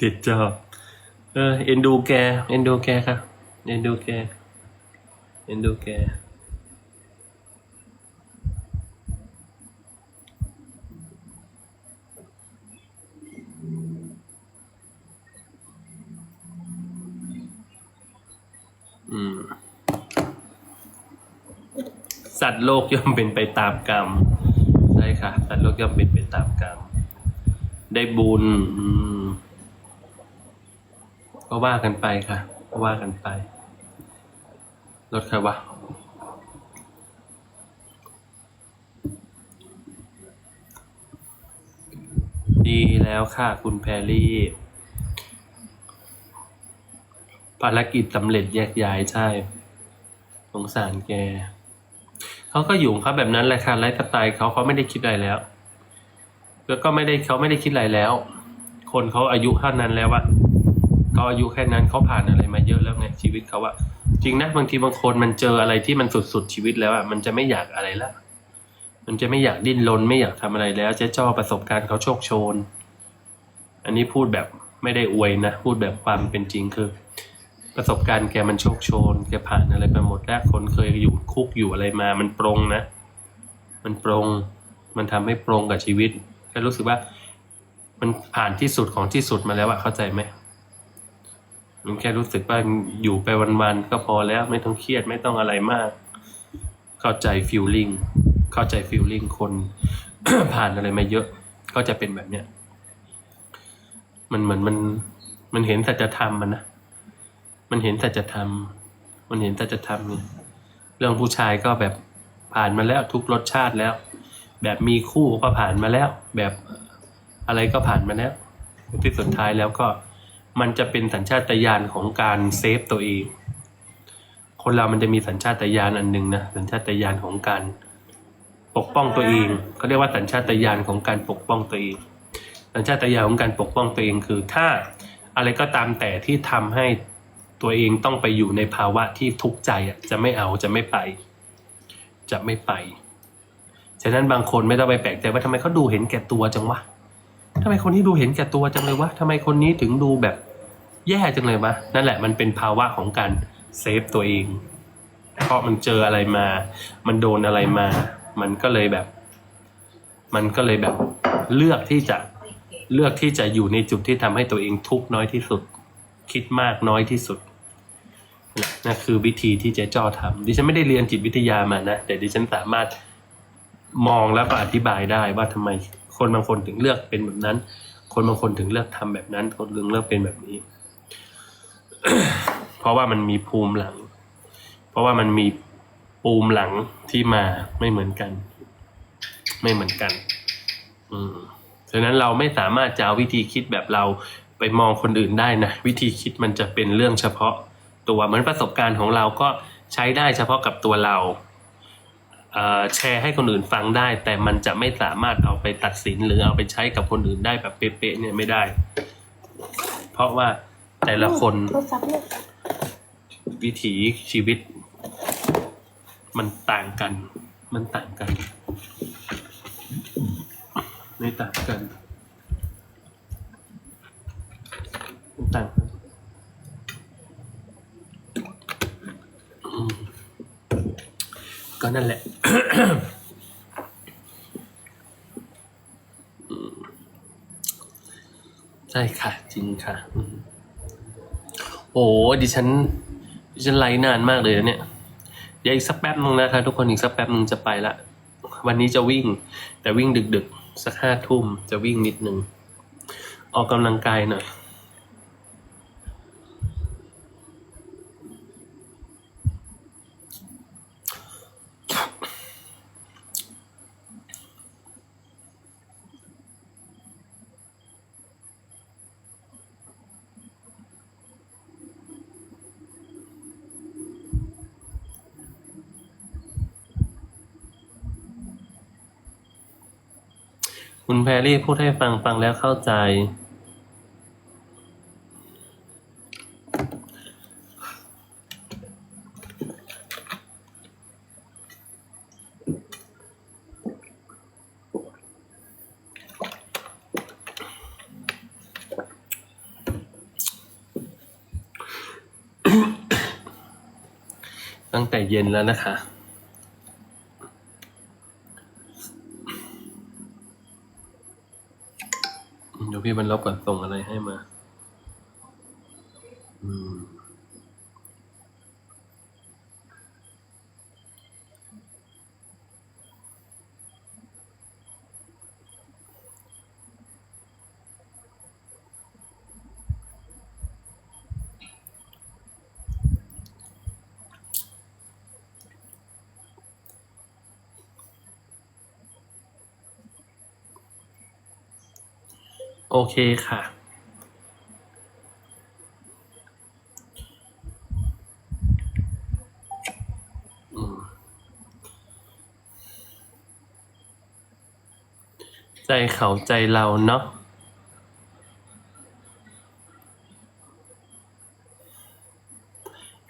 ติดจอบ เออ เอ็นดูแก เอ็นดูแกค่ะ เอ็นดูแก เอ็นดูแก อืม สัตว์โลกย่อมเป็นไปตามกรรม ใช่ค่ะ สัตว์โลกย่อมเป็นไปตามกรรม ได้บุญก็ว่ากันไปค่ะก็ว่ากันไปรถใครวะดีแล้วค่ะ คุณแพรรี่ ภารกิจสำเร็จแยกย้ายใช่สงสารแก เขาก็อยู่ของเขาแบบนั้นแหละค่ะไลฟ์สไตล์เขาเขาไม่ได้คิดอะไรแล้ว แล้วก็ไม่ได้เขาไม่ได้คิดอะไรแล้ว คนเขาอายุเท่านั้นแล้วอะเขาอายุแค่นั้นเขาผ่านอะไรมาเยอะแล้วไงชีวิตเขาอะจริงนะบางทีบางคนมันเจออะไรที่มันสุดๆชีวิตแล้วอะมันจะไม่อยากอะไรละมันจะไม่อยากดิ้นรนไม่อยากทำอะไรแล้วเจ๊จ้อประสบการณ์เขาโชคโชน อันนี้พูดแบบไม่ได้อวยนะพูดแบบความเป็นจริงคือ ประสบการณ์แกมันโชคโชนแกผ่านอะไรไปหมดแล้วคนเคยอยู่คุกอยู่อะไรมา มันปรงนะ มันปรงมันทำให้ปรงกับชีวิต แค่รู้สึกว่า มันผ่านที่สุดของที่สุดมาแล้วอะเข้าใจไหมมันแค่รู้สึกว่าอยู่ไปวันๆก็พอแล้วไม่ต้องเครียดไม่ต้องอะไรมาก เข้าใจฟิลลิ่งเข้าใจฟิลลิ่งคน ผ่านอะไรมาเยอะ ก็จะเป็นแบบเนี้ยมันเหมือนมัน มันเห็นสัจธรรมมันนะมันเห็นสัจธรรม มันเห็นสัจธรรมไงเรื่องผู้ชายก็แบบผ่านมาแล้วทุกรสชาติแล้ว แบบมีคู่ก็ผ่านมาแล้ว แบบอะไรก็ผ่านมาแล้วที่สุดท้ายแล้วก็มันจะเป็นสัญชาตญาณของการเซฟตัวเอง คนเรามันจะมีสัญชาตญาณอันหนึ่งนะสัญชาตญาณของการปกป้องตัวเองเขาเรียกว่าสัญชาตญาณของการปกป้องตัวเองสัญชาตญาณของการปกป้องตัวเองคือถ้าอะไรก็ตามแต่ที่ทำให้ตัวเองต้องไปอยู่ในภาวะที่ทุกข์ใจอะจะไม่เอาจะไม่ไป จะไม่ไป ฉะนั้นบางคนไม่ต้องไปแปลกใจว่าทำไมเขาดูเห็นแก่ตัวจังวะทำไมคนนี้ดูเห็นแก่ตัวจังเลยวะทำไมคนนี้ถึงดูแบบแย่จังเลยวะนั่นแหละมันเป็นภาวะของการเซฟตัวเอง เพราะมันเจออะไรมา มันโดนอะไรมา มันก็เลยแบบ มันก็เลยแบบเลือกที่จะเลือกที่จะอยู่ในจุดที่ทำให้ตัวเองทุกข์น้อยที่สุด คิดมากน้อยที่สุดนั่นคือวิธีที่เจ๊จ้อทำดิฉันไม่ได้เรียนจิตวิทยามานะ แต่ดิฉันสามารถ มองแล้วก็อธิบายได้ว่าทำไมคนบางคนถึงเลือกเป็นแบบนั้น คนบางคนถึงเลือกทำแบบนั้น คนถึงเลือกเป็นแบบนี้ เพราะว่ามันมีภูมิหลัง เพราะว่ามันมีปูมหลังที่มาไม่เหมือนกัน ไม่เหมือนกัน อืมฉะนั้นเราไม่สามารถจะเอาวิธีคิดแบบเราไปมองคนอื่นได้นะวิธีคิดมันจะเป็นเรื่องเฉพาะตัวเหมือนประสบการณ์ของเราก็ใช้ได้เฉพาะกับตัวเรา แชร์ให้คนอื่นฟังได้ แต่มันจะไม่สามารถเอาไปตัดสินหรือเอาไปใช้กับคนอื่นได้แบบเป๊ะๆเนี่ยไม่ได้ เพราะว่าแต่ละคนวิถีชีวิต มันต่างกัน มันต่างกันไม่ต่างกันมันต่างกันอืม ก็นั่นแหละ ใช่ค่ะ จริงค่ะ โอ้ดิฉัน ดิฉันไลฟ์นานมากเลยนะเนี่ย เดี๋ยวอีกสักแป๊บนึงนะคะ ทุกคนอีกสักแป๊บนึงจะไปละ วันนี้จะวิ่ง แต่วิ่งดึกๆ สักห้าทุ่มจะวิ่งนิดนึง ออกกำลังกายหน่อย คุณแพรรี่พูดให้ฟังฟังแล้วเข้าใจ ตั้งแต่เย็นแล้วนะคะ พี่บรรลบก่อนส่งอะไรให้มา อืม โอเคค่ะ ใจเขาใจเราเนาะ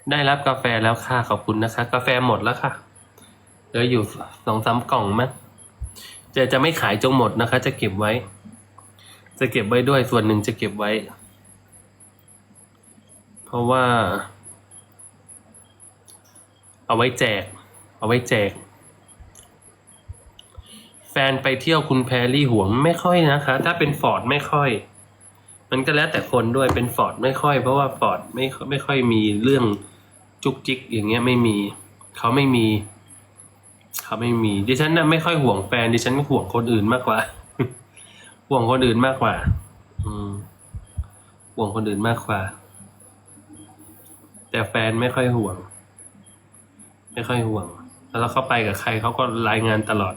ได้รับกาแฟแล้วค่ะขอบคุณนะคะ กาแฟหมดแล้วค่ะเหลืออยู่สองสามกล่องมั้งจะจะไม่ขายจงหมดนะคะ จะเก็บไว้ จะเก็บไว้ด้วยส่วนหนึ่งจะเก็บไว้ เพราะว่า เอาไว้แจก เอาไว้แจก แฟนไปเที่ยวคุณแพรรี่ห่วงไม่ค่อยนะคะ ถ้าเป็นฟอร์ดไม่ค่อย มันก็แล้วแต่คนด้วยเป็นฟอร์ดไม่ค่อย เพราะว่าฟอร์ดไม่ไม่ค่อยมีเรื่องจุกจิกอย่างเงี้ยไม่มี เขาไม่มี เขาไม่มีดิฉันน่ะไม่ค่อยห่วงแฟนดิฉันห่วงคนอื่นมากกว่า ห่วงคนอื่นมากกว่า อืมห่วงคนอื่นมากกว่า แต่แฟนไม่ค่อยห่วง ไม่ค่อยห่วง แล้วเขาไปกับใครเขาก็รายงานตลอด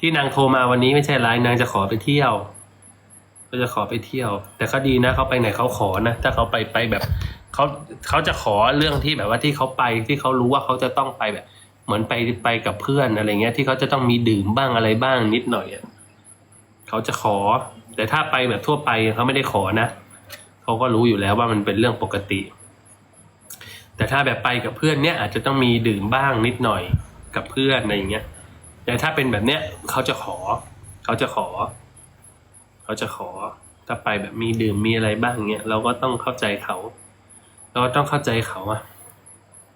ที่นางโทรมาวันนี้ไม่ใช่ไลน์นางจะขอไปเที่ยวก็จะขอไปเที่ยว แต่ก็ดีนะเขาไปไหนเขาขอนะถ้าเขาไปไปแบบเขาเขาจะขอเรื่องที่แบบว่าที่เขาไปที่เขารู้ว่าเขาจะต้องไปแบบ เหมือนไปไปกับเพื่อนอะไรเงี้ย ที่เขาจะต้องมีดื่มบ้างอะไรบ้างนิดหน่อยอะ เขาจะขอ แต่ถ้าไปแบบทั่วไปเขาไม่ได้ขอนะเขาก็รู้อยู่แล้วว่ามันเป็นเรื่องปกติ แต่ถ้าแบบไปกับเพื่อนเนี้ยอาจจะต้องมีดื่มบ้างนิดหน่อยกับเพื่อนอะไรอย่างเงี้ย แต่ถ้าเป็นแบบเนี้ยเขาจะขอ เขาจะขอ เขาจะขอ ถ้าไปแบบมีดื่มมีอะไรบ้างเงี้ยเราก็ต้องเข้าใจเขา เราต้องเข้าใจเขาอะ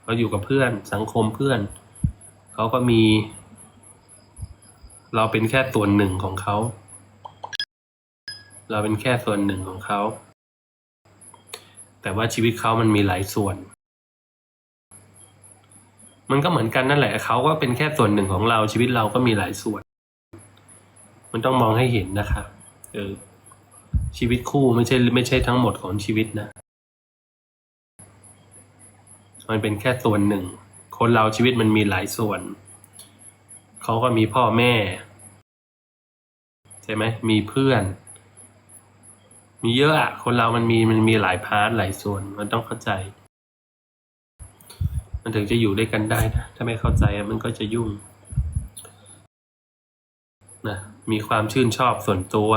เราอยู่กับเพื่อนสังคมเพื่อนเขาก็มี เราเป็นแค่ส่วนหนึ่งของเขา เราเป็นแค่ส่วนหนึ่งของเขา แต่ว่าชีวิตเขามันมีหลายส่วน มันก็เหมือนกันนั่นแหละเขาก็เป็นแค่ส่วนหนึ่งของเราชีวิตเราก็มีหลายส่วน มันต้องมองให้เห็นนะคะเออชีวิตคู่ไม่ใช่ไม่ใช่ทั้งหมดของชีวิตนะ มันเป็นแค่ส่วนหนึ่ง คนเราชีวิตมันมีหลายส่วน เขาก็มีพ่อแม่ ใช่ไหมมีเพื่อน มีเยอะอะคนเรามันมีมันมีหลายพาร์ทหลายส่วนมันต้องเข้าใจ มันถึงจะอยู่ด้วยกันได้นะถ้าไม่เข้าใจมันก็จะยุ่งนะมีความชื่นชอบส่วนตัว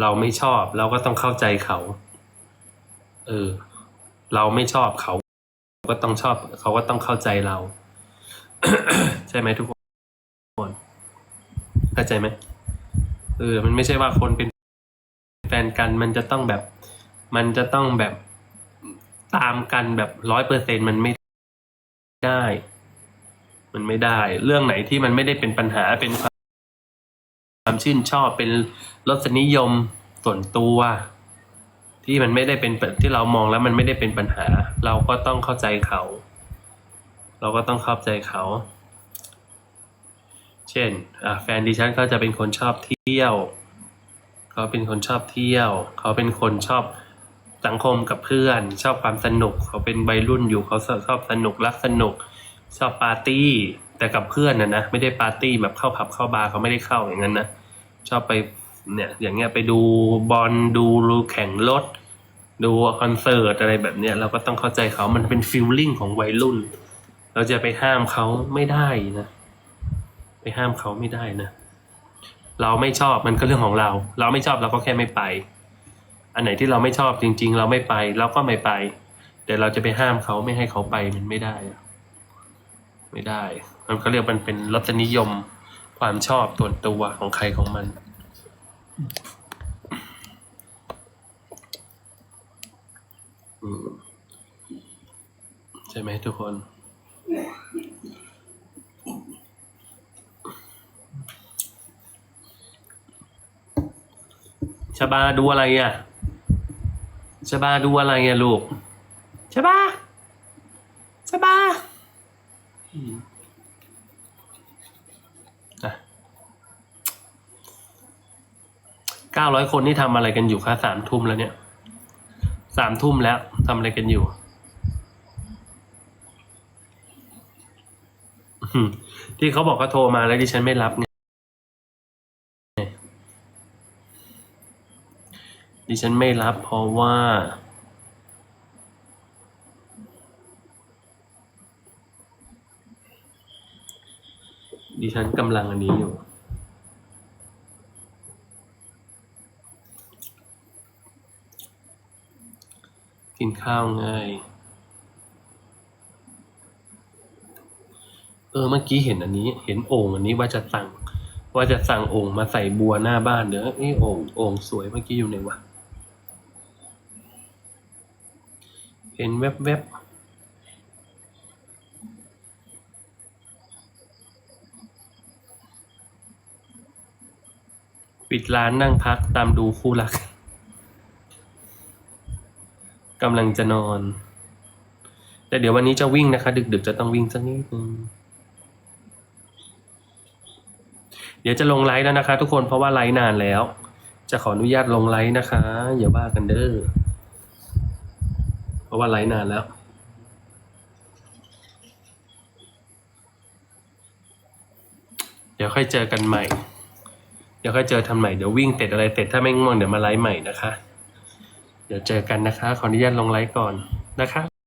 เราไม่ชอบเราก็ต้องเข้าใจเขา เออ เราไม่ชอบเขาก็ต้องชอบ เขาก็ต้องเข้าใจเรา ใช่ไหมทุกคนเข้าใจไหมเออ มันไม่ใช่ว่าคนเป็น แฟนกันมันจะต้องแบบ มันจะต้องแบบตามกันแบบร้อยเปอร์เซ็นมันไม่ได้ มันไม่ได้ เรื่องไหนที่มันไม่ได้เป็นปัญหาเป็นความชื่นชอบเป็นรสนิยมส่วนตัว ที่มันไม่ได้เป็นที่เรามองแล้วมันไม่ได้เป็นปัญหา เราก็ต้องเข้าใจเขา เราก็ต้องเข้าใจเขา เช่นแฟนดิฉันเขาจะเป็นคนชอบเที่ยว เขาเป็นคนชอบเที่ยว เขาเป็นคนชอบสังคมกับเพื่อน ชอบความสนุก เขาเป็นวัยรุ่นอยู่เขาชอบสนุกรักสนุก ชอบปาร์ตี้แต่กับเพื่อนนะนะไม่ได้ปาร์ตี้แบบเข้าผับเข้าบาร์เขาไม่ได้เข้าอย่างนั้นนะชอบไปเนี่ยอย่างเงี้ยไปดูบอลดูแข่งรถดูคอนเสิร์ตอะไรแบบเนี้ยเราก็ต้องเข้าใจเขามันเป็นฟิลลิ่งของวัยรุ่น เราจะไปห้ามเขาไม่ได้นะ ไปห้ามเขาไม่ได้นะ เราไม่ชอบมันก็เรื่องของเรา เราไม่ชอบเราก็แค่ไม่ไป อันไหนที่เราไม่ชอบจริง ๆ เราไม่ไปเราก็ไม่ไป แต่เราจะไปห้ามเขาไม่ให้เขาไปมันไม่ได้ ไม่ได้ มันก็เรียกมันเป็นรสนิยมความชอบส่วนตัวของใครของมันใช่ไหมทุกคน ชบาดูอะไรอะชบาดูอะไรอะลูกชบาชบาอืมอะเก้าร้อยคนนี่ทำอะไรกันอยู่คะสามทุ่มแล้วเนี่ยสามทุ่มแล้วทำอะไรกันอยู่ที่เขาบอกเขาโทรมาแล้วดิฉันไม่รับไง ดิฉันไม่รับเพราะว่า ดิฉันกำลังอันนี้อยู่ กินข้าวไงเออเมื่อกี้เห็นอันนี้ เห็นโอ่งอันนี้ว่าจะสั่งว่าจะสั่งโอ่งมาใส่บัวหน้าบ้านเดี๋ยวนี่โอ่งโอ่งสวยเมื่อกี้อยู่ไหนวะ เห็นแวบๆปิดร้านนั่งพักตามดูคู่รักกำลังจะนอน แต่เดี๋ยววันนี้จะวิ่งนะคะ ดึกๆจะต้องวิ่งสักนิดนึงเดี๋ยวจะลงไลฟ์แล้วนะคะ ทุกคนเพราะว่าไลฟ์นานแล้ว จะขออนุญาตลงไลฟ์นะคะอย่าว่ากันเด้อ เพราะว่าไลฟ์นานแล้ว เดี๋ยวค่อยเจอกันใหม่ เดี๋ยวค่อยเจอทำใหม่เดี๋ยววิ่งเสร็จอะไรเสร็จถ้าไม่ง่วงเดี๋ยวมาไลฟ์ใหม่นะคะ เดี๋ยวเจอกันนะคะ ขออนุญาตลงไลฟ์ก่อนนะคะ